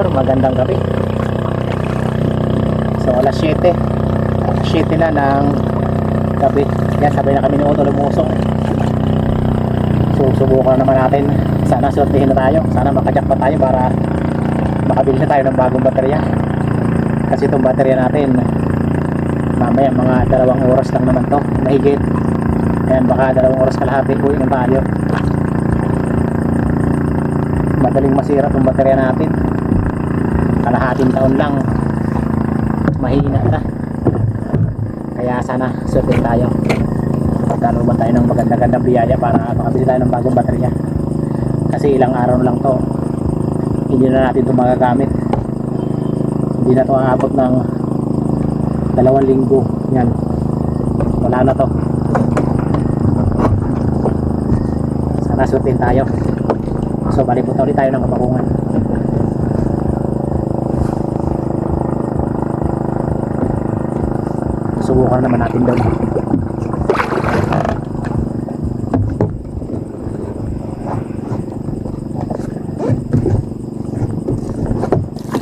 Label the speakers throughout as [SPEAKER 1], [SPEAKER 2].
[SPEAKER 1] idol, magandang gabi. So alas 7. 7 na ng gabi. Yan, sabay na kami ni Otto lumusong. So subukan naman natin. Sana sortihin na tayo. Sana makajack pa tayo para makabili na tayo ng bagong baterya. Kasi itong baterya natin, mamaya mga dalawang oras lang naman to. Mahigit. Ayan, baka dalawang oras kalahati uwi na tayo. Madaling masira itong baterya natin. Kalahating taon lang. Mahina na. Kaya sana surtin tayo. Magkaroon tayo ng maganda-gandang biyaya para makabili tayo ng bagong baterya. Kasi ilang araw lang to. Hindi na natin ito magagamit. Hindi na to aabot ng dalawang linggo. Yan. Wala na to. Sana surtin tayo. So balik po tayo ng kapakungan. Subukan naman natin daw.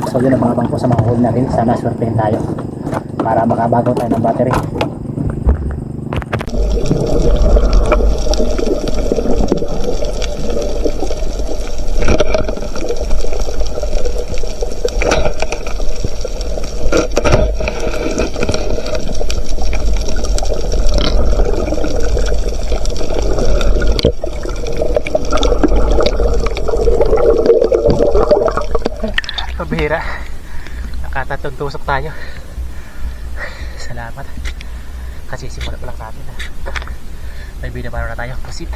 [SPEAKER 1] So yun ang mga bangko sa mga hole natin. Sana swertein tayo para makabagaw tayo ng battery. Nakatatong tusok tayo. Salamat. Kasi simula pa lang natin. Ha. May binabaro na tayo. Proceed.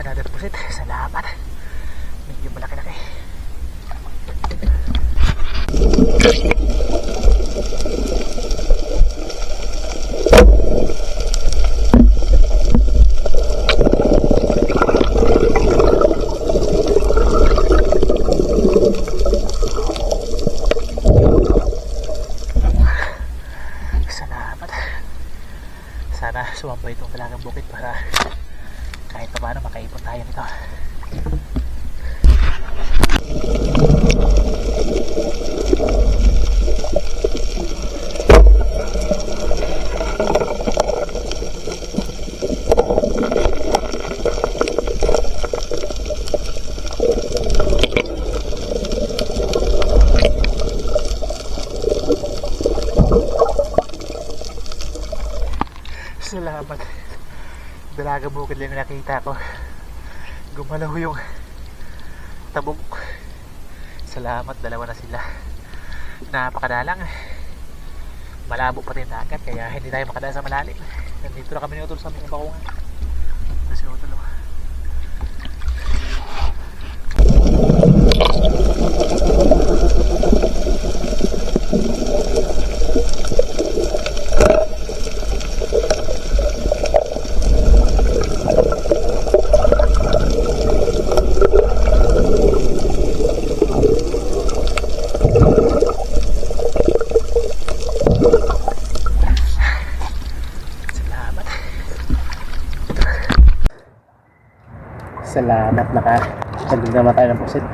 [SPEAKER 1] Another pusit. Salamat. Medyo malaki-laki. Salamat. Sana sumambay itong talagang bukit para kahit pa paano makaipon tayo nito. Salamat. Dalaga bukid lang nakita ko. Gumalaw yung tabog. Salamat, dalawa na sila. Napakadalang. Malabo pa rin dagat, kaya hindi tayo makadaan sa malalim. Nandito na kami ni Utol sa mga bakungan. Ito si Utol. Salamat naka Naging naman tayo ng pusit.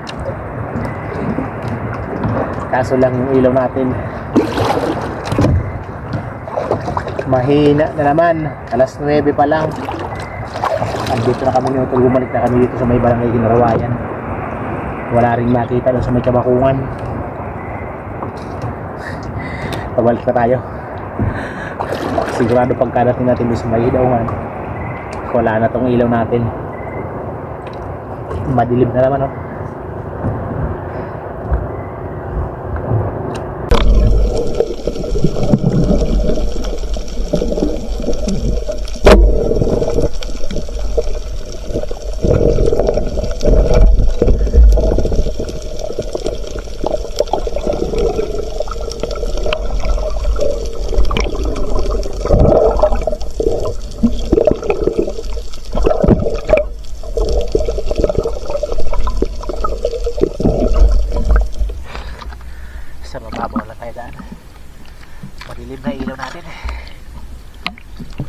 [SPEAKER 1] Kaso lang yung ilaw natin. Mahina na naman. Alas 9 pa lang. Andito na kami nito. Bumalik na kami dito sa may barangay Ginarawayan. Wala rin makita doon sa may kabakungan. Pabalik na tayo. Sigurado pagkadating natin doon sa may ilawan. Wala na tong ilaw natin. Madilim na naman, oh. naked.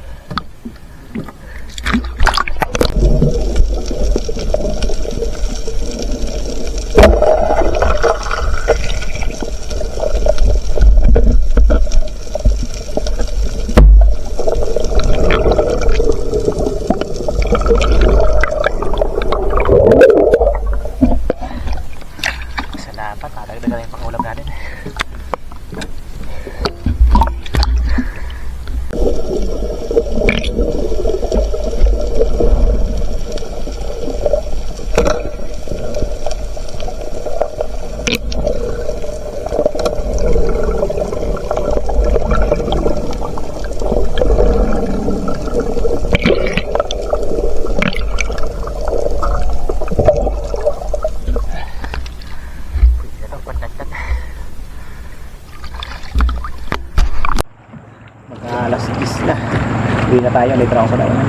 [SPEAKER 1] Tayo, litra ako sa daon.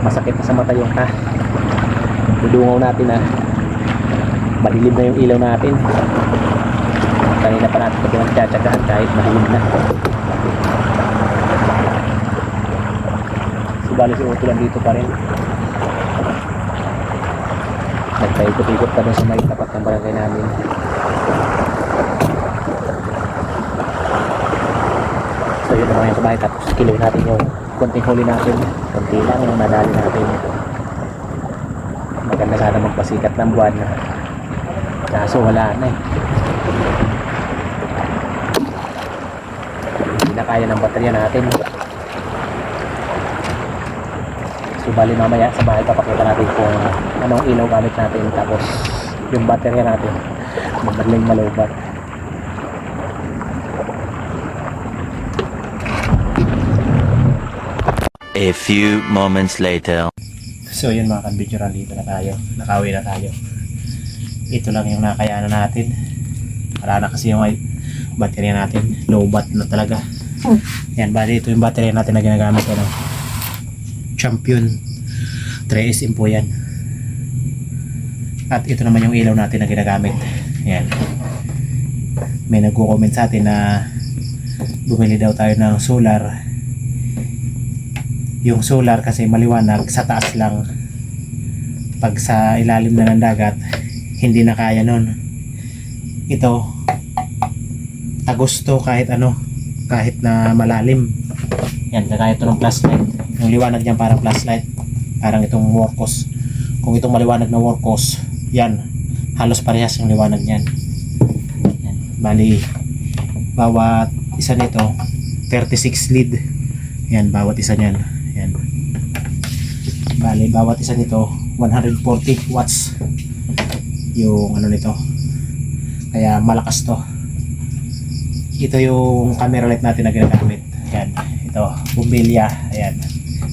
[SPEAKER 1] Masakit na sa mata yung ka. Dudungaw natin na madilim na yung ilaw natin. Kanina pa natin ito pinagtsatsagaan kahit madilim na. Subali si Otto lang dito pa rin. Nagpaikot-ikot pa doon sa may tapat ng barangay namin. Yun naman yung kabahay tapos kiloy natin yung konting huli natin. Konti lang yung nadali natin. Maganda sana magpasikat ng buwan na. Kaso wala na eh. Hindi na kaya ng baterya natin. So bali mamaya sa bahay papakita natin kung anong ilaw gamit natin tapos yung baterya natin madaling malubat.
[SPEAKER 2] A few moments later.
[SPEAKER 1] So yun mga kabidyoran dito na tayo. Nakawi na tayo. Ito lang yung nakayanan natin. Wala na kasi yung baterya natin. Low bat na talaga. Yan, bali ito yung baterya natin na ginagamit. Ano? Champion 3SM po yan. At ito naman yung ilaw natin na ginagamit. Yan. May nagko-comment sa atin na bumili daw tayo ng solar yung solar kasi maliwanag sa taas lang. Pag sa ilalim na ng dagat hindi na kaya nun. Ito agosto kahit ano kahit na malalim. Yan kagaya ito ng flashlight. Yung liwanag niyan parang flashlight. Parang itong workos kung itong maliwanag na workos yan halos parehas yung liwanag niyan. Yan. bali bawat isa nito 36 lead. Yan bawat isa niyan. yan. Bali, bawat isa nito 140 watts yung ano nito. Kaya malakas to. Ito yung camera light natin na ginagamit. Yan. Ito, bumbilya. Ayan.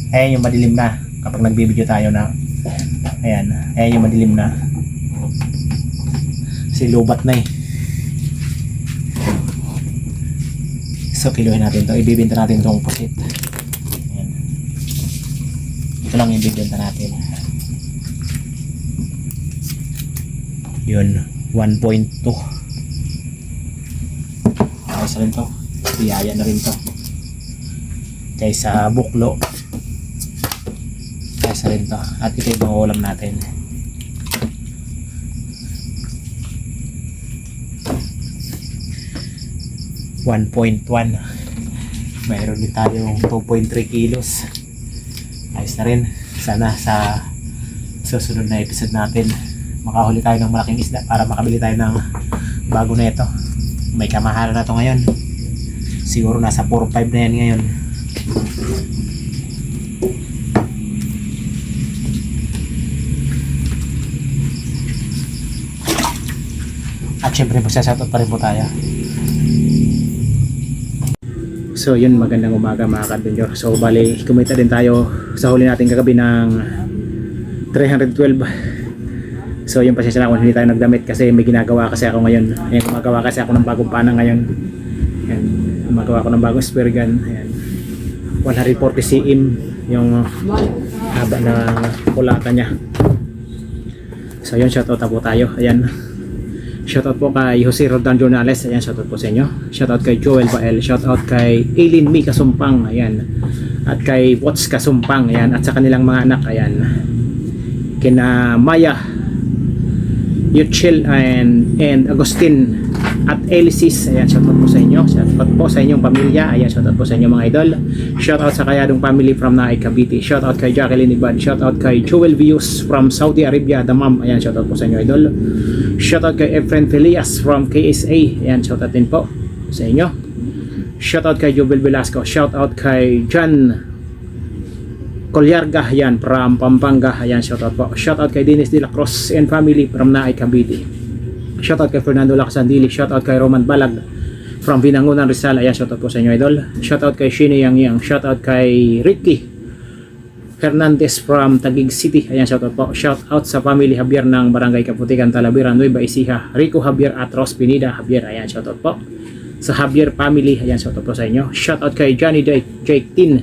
[SPEAKER 1] Ayan yung madilim na kapag nagbibideo tayo na ayan. Ayan yung madilim na. Si lubat na eh. So, kiluhin natin to. Ibibinta natin tong pusit. Ito lang yung bibenta natin. Yun, 1.2. Ayos na rin to. Biyaya na rin to. Kaysa buklo. Kaysa rin to. At ito yung ulam natin. One point one. Mayroon din tayong 2.3 kilos ayos na rin. Sana sa susunod na episode natin makahuli tayo ng malaking isda para makabili tayo ng bago na ito. May kamahalan na to ngayon. Siguro nasa 4-5 na yan ngayon. At syempre magsasoutout pa rin po tayo So yun, magandang umaga mga kadunyo. So bali, kumita din tayo sa huli natin kagabi ng 312. So yung pasensya na kung hindi tayo nagdamit kasi may ginagawa kasi ako ngayon. Ayan, gumagawa kasi ako ng bagong pana ngayon. Ayan, gumagawa ako ng bagong spear gun. Ayan. 140 cm yung haba ng kulata niya. So yun, shoutout na po tayo. Ayan. Shoutout po kay Jose Rodan Jornales. Ayan, shoutout po sa inyo. Shoutout kay Joel Bael. Shoutout kay Aileen Mi Kasumpang. Ayan. At kay Watts Kasumpang. Ayan. At sa kanilang mga anak. Ayan. Kina Maya Yuchil and, and Agustin at Elisis. Ayan, shoutout po sa inyo. Shoutout po sa inyong pamilya. Ayan, shoutout po sa inyong mga idol. Shoutout sa Kayadong family from Naay Cavite. Shoutout kay Jacqueline Ibad. Shoutout kay Joel Views from Saudi Arabia, Damam. Ayan, shoutout po sa inyo idol. Shoutout kay Efren Felias from KSA. Ayan, shoutout din po sa inyo. Shoutout kay Jubel Velasco. Shoutout kay John Colyarga. Ayan, from Pampanga. Ayan, shoutout po. Shoutout kay Dennis De La Cruz and family from Naay Cavite. Shoutout kay Fernando Lacasandili. Shoutout kay Roman Balag from Binangunan Rizal. Ayan, shoutout po sa inyo idol. Shoutout kay Shini Yang Yang. Shoutout kay Ricky Hernandez from Taguig City. Ayan, shoutout po. Shoutout sa family Javier ng Barangay Kaputikan, Talavera, Nueva Ecija. Rico Javier at Ros Pinida Javier. Ayan, shoutout po. Sa Javier family, ayan, shoutout po sa inyo. Shoutout kay Johnny Jake, Jake Tin.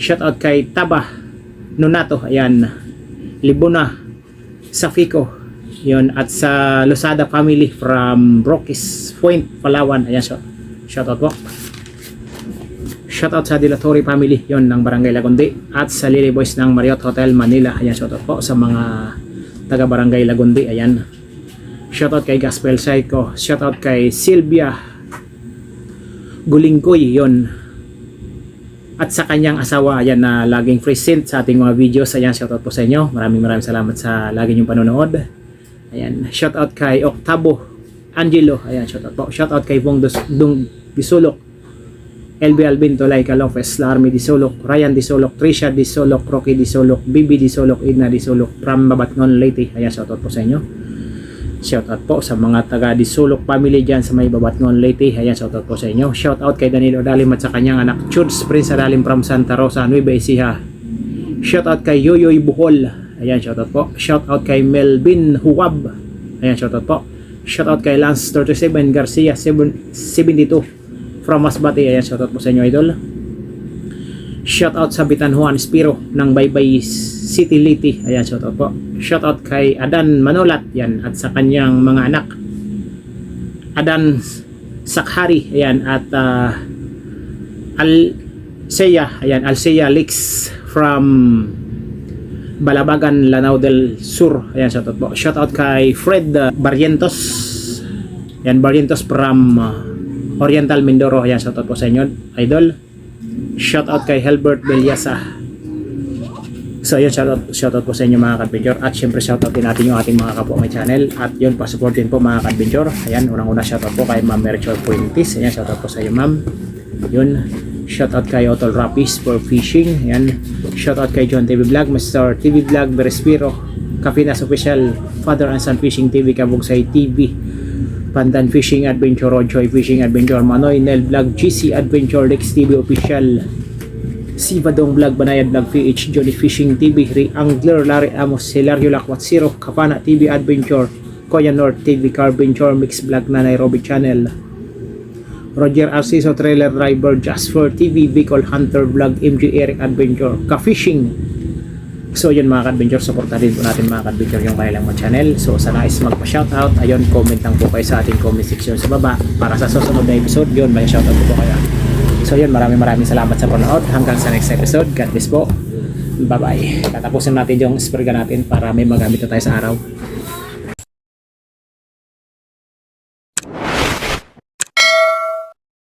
[SPEAKER 1] Shoutout kay Taba Nonato, ayan. Libuna Safiko, yun. At sa Losada family from Roques Point, Palawan, ayan. So, shoutout po. Shoutout sa Dilatory family, yon ng Barangay Lagundi. At sa Lily Boys ng Marriott Hotel Manila, ayan. Shoutout po sa mga taga Barangay Lagundi, ayan. Shoutout kay Gospel Psycho. Shoutout kay Sylvia Gulingkoy, yon at sa kanyang asawa ayan na laging present sa ating mga videos ayan shoutout po sa inyo maraming maraming salamat sa lagi niyong panonood ayan shoutout kay Octavo Angelo ayan shoutout po shoutout kay Bong Dung Disulok LB Albin Tolaika Lopez Larmy Disulok Ryan Disulok Trisha Disulok Rocky Disulok Bibi Disulok Idna Disulok from Babatngon Leyte ayan shoutout po sa inyo Shoutout po sa mga taga Disulok family dyan sa may Babatngon Leyte. Ayan, shoutout po sa inyo. Shoutout kay Danilo Dalim at sa kanyang anak Chuds Prince Dalim from Santa Rosa, Nueva Ecija. Shoutout kay Yoyoy Buhol. Ayan, shoutout po. Shoutout kay Melvin Huwab. Ayan, shoutout po. Shoutout kay Lance 37 Garcia 7- 72 from Masbate. Ayan, shoutout po sa inyo, idol. Shoutout sa Bitan Juan Spiro ng Baybay City Liti. Ayan, shoutout po. Shoutout kay Adan Manolat yan at sa kanyang mga anak. Adan Sakhari ayan at uh, Al Seya ayan Alseya Lix from Balabagan Lanao del Sur ayan shoutout po shoutout kay Fred Barrientos ayan Barrientos from uh, Oriental Mindoro ayan shoutout po sa inyo idol. Shoutout kay Helbert Belyasa So yun, shoutout, shoutout po sa inyo mga kadventure at syempre shoutout din natin yung ating mga kapwa may channel. At yun, pasupport din po mga kadventure ayan, unang-una shoutout po kay Ma'am Merichol Puentes ayan, shoutout po sa iyo ma'am. Yun, shoutout kay Otol Rapis for fishing. Ayan, shoutout kay John TV Vlog, Mr. TV Vlog Berespiro, Kapinas Official Father and Son Fishing TV, Kabugsay TV Pandan Fishing Adventure, Rodjoy Fishing Adventure, Manoy Nel Vlog, GC Adventure, Lex TV Official Sivadong Vlog, Banayad Vlog PH, Johnny Fishing TV, Ri Angler, Larry Amos, Hilario Lakwat Zero, Kapana TV Adventure, Koya North TV, Carventure, Mix Vlog na Nairobi Channel, Roger Arciso, Trailer Driver, Jasper TV, Bicol Hunter Vlog, MG Eric Adventure, Ka-Fishing. So yun mga ka-adventure, din po natin mga ka-adventure yung kanilang mga channel. So sa nais magpa-shoutout, ayun, comment lang po kayo sa ating comment section sa baba. Para sa susunod na episode, yun, may shoutout po po kayo. So yun, maraming maraming salamat sa panonood. Hanggang sa next episode. God bless po. Bye-bye. Tatapusin natin yung spurga natin para may magamit na tayo sa araw.